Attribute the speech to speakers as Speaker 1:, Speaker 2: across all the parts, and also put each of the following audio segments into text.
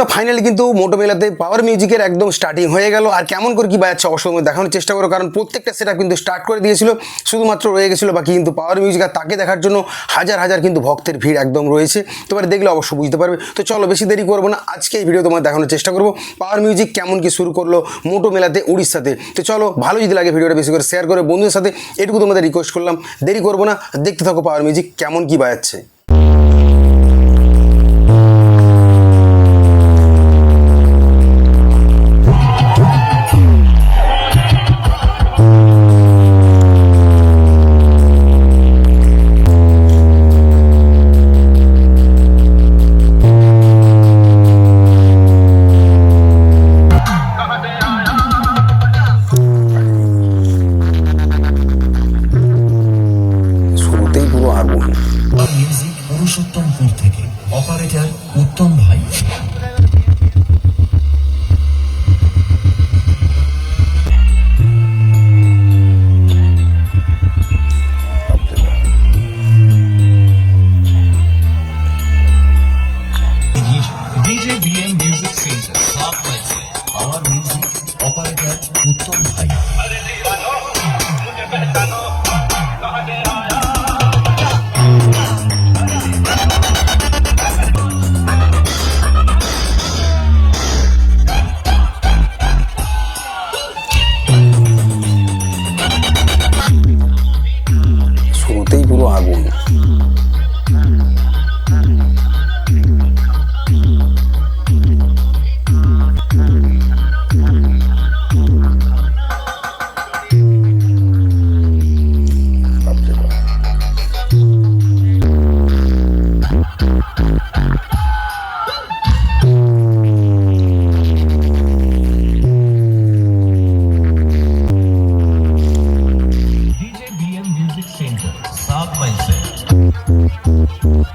Speaker 1: বন্ধুরা ফাইনালি কিন্তু মোটো মেলাতে পাওয়ার মিউজিকের একদম স্টার্টিং হয়ে গেল। আর কেমন করে কি বাজাচ্ছে অবশ্যই দেখানোর চেষ্টা করো, কারণ প্রত্যেকটা সেটা কিন্তু স্টার্ট করে দিয়েছিল, শুধুমাত্র রয়ে গেছিল বাকি কিন্তু পাওয়ার মিউজিক আর তাকে দেখার জন্য হাজার হাজার কিন্তু ভক্তের ভিড় একদম রয়েছে। তোমার দেখলে অবশ্যই বুঝতে পারবে। তো চলো, বেশি দেরি করব না, আজকে এই ভিডিও তোমার দেখানোর চেষ্টা করব পাওয়ার মিউজিক কেমন কি শুরু করল মোটো মেলাতে উড়িষ্যাতে। তো চলো, ভালো যদি লাগে ভিডিওটা বেশি করে শেয়ার করে বন্ধুদের সাথে, এটুকু তোমাদের রিকোয়েস্ট করলাম। দেরি করব না, দেখতে থাকো পাওয়ার মিউজিক কেমন কি বাজাচ্ছে।
Speaker 2: পুরুষোত্তমপুর থেকে। অপারেটর উত্তম ভাই।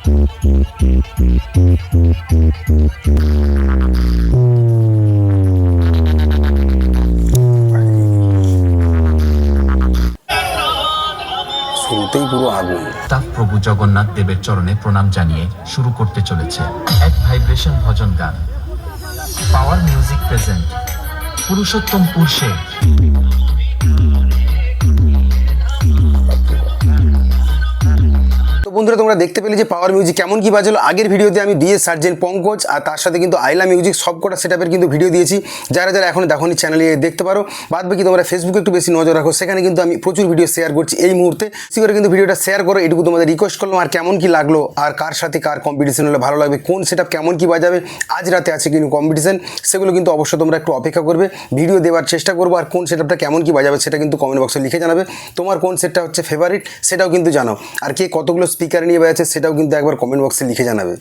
Speaker 3: প্রভু জগন্নাথ দেবের চরণে প্রণাম জানিয়ে শুরু করতে চলেছে এক ভাইব্রেশন ভজন গান। Power music present. পুরুষোত্তম পুরুষে
Speaker 1: বন্ধুরা, তোমরা দেখতে পেলে যে পাওয়ার মিউজিক কেমন কি বাজলো। আগের ভিডিওতে আমি ডিএস সার্জেন্ট পঙ্কজ আর তার সাথে কিন্তু আইলা মিউজিক সব কটা সেটআপের কিন্তু ভিডিও দিয়েছি। যারা যারা এখন দেখনি চ্যানেলে দেখতে পারো, বাদ বাকি তোমরা ফেসবুকে একটু বেশি নজর রাখো। সেখানে কিন্তু আমি প্রচুর ভিডিও শেয়ার করছি এই মুহূর্তে। সে করে কিন্তু ভিডিওটা শেয়ার করো, এটুকু তোমাদের রিকোয়েস্ট করলাম আর কেমন কি লাগল আর কার সাথে কার কম্পিটিশন হলে ভালো লাগবে, কোন সেটআপ কেমন কি বাজাবে, আজ রাতে আছে কিন্তু কম্পিটিশন সেগুলো কিন্তু অবশ্যই তোমরা একটু অপেক্ষা করবে ভিডিও দেওয়ার চেষ্টা করব আর কোন সেটআপটা কেমন কি বাজাবে সেটা কিন্তু কমেন্ট বক্সে লিখে জানাবে। তোমার কোন সেটটা হচ্ছে ফেভারিট সেটাও কিন্তু জানাও। আর কে কতগুলো স্পিকার নিয়ে বেড়াচ্ছে সেটাও কিন্তু একবার কমেন্ট বক্সে লিখে জানাবে।